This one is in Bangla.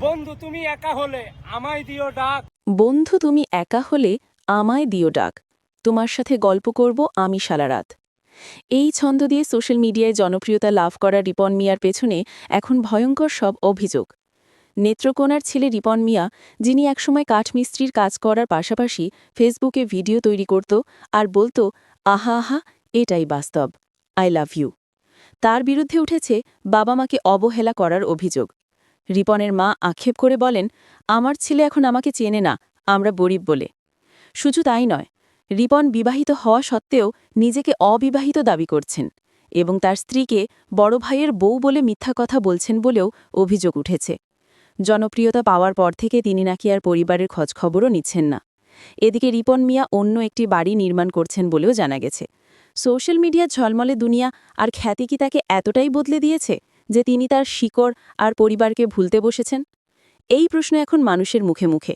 বন্ধু, তুমি একা হলে আমায় দিও ডাক। বন্ধু, তুমি একা হলে আমায় দিও ডাক। তোমার সাথে গল্প করব আমি সারা রাত। এই ছন্দ দিয়ে সোশ্যাল মিডিয়ায় জনপ্রিয়তা লাভ করা রিপন মিয়ার পেছনে এখন ভয়ঙ্কর সব অভিযোগ। নেত্রকোনার ছেলে রিপন মিয়া, যিনি একসময় কাঠমিস্ত্রির কাজ করার পাশাপাশি ফেসবুকে ভিডিও তৈরি করত আর বলতো, আহা আহা, এটাই বাস্তব। I love you. তার বিরুদ্ধে উঠেছে বাবা মাকে অবহেলা করার অভিযোগ। রিপনের মা আক্ষেপ করে বলেন, আমার ছেলে এখন আমাকে চেনে না, আমরা গরিব বলে। শুধু তাই নয়, রিপন বিবাহিত হওয়া সত্ত্বেও নিজেকে অবিবাহিত দাবি করছেন এবং তার স্ত্রীকে বড় ভাইয়ের বউ বলে মিথ্যা কথা বলছেন বলেও অভিযোগ উঠেছে। জনপ্রিয়তা পাওয়ার পর থেকে তিনি নাকি আর পরিবারের খোঁজখবরও নিচ্ছেন না। এদিকে রিপন মিয়া অন্য একটি বাড়ি নির্মাণ করছেন বলেও জানা গেছে। সোশ্যাল মিডিয়ার ঝলমলে দুনিয়া আর খ্যাতি কি তাকে এতটাই বদলে দিয়েছে? যে তিনি তার শিকড় আর পরিবারকে ভুলতে বসেছেন? এই প্রশ্ন এখন মানুষের মুখে মুখে।